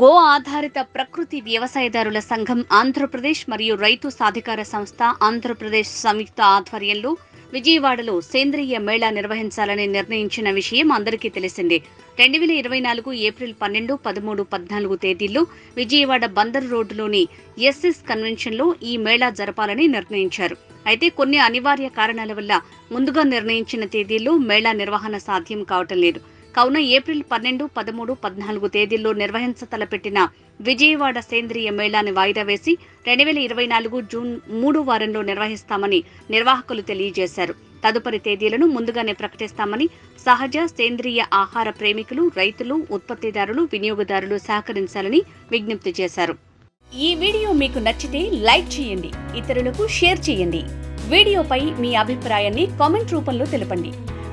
Go ఆధారిత ప్రకృతి వ్యవసాయదారుల సంఘం ఆంధ్రప్రదేశ్ మరియు రైతు సాధికార సంస్థ ఆంధ్రప్రదేశ్ సంయుక్త ఆధ్వర్యంలో విజయవాడలో సేంద్రియ మేళా నిర్వహించాలని నిర్ణయించిన విషయం అందరికీ తెలిసిందే. రెండు వేల ఇరవై నాలుగు ఏప్రిల్ పన్నెండు పదమూడు పద్నాలుగు తేదీల్లో విజయవాడ బందర్ రోడ్డులోని ఎస్ఎస్ కన్వెన్షన్లో ఈ మేళా జరపాలని నిర్ణయించారు. అయితే కొన్ని అనివార్య కారణాల వల్ల ముందుగా నిర్ణయించిన తేదీల్లో మేళా నిర్వహణ సాధ్యం కావటం లేదు. కావున ఏప్రిల్ పన్నెండు పదమూడు పద్నాలుగు తేదీల్లో నిర్వహించ తలపెట్టిన విజయవాడ సేంద్రియ మేళాని వాయిదా వేసి రెండు వేల ఇరవై నాలుగు జూన్ మూడు వారంలో నిర్వహిస్తామని నిర్వాహకులు తెలియజేశారు. తదుపరి తేదీలను ముందుగానే ప్రకటిస్తామని సహజ సేంద్రియ ఆహార ప్రేమికులు రైతులు ఉత్పత్తిదారులు వినియోగదారులు సహకరించాలని విజ్ఞప్తి చేశారు. ఈ వీడియో మీకు నచ్చితే లైక్ చేయండి ఇతరులకు షేర్ చేయండి. వీడియోపై మీ అభిప్రాయాన్ని కామెంట్ రూపంలో తెలపండి.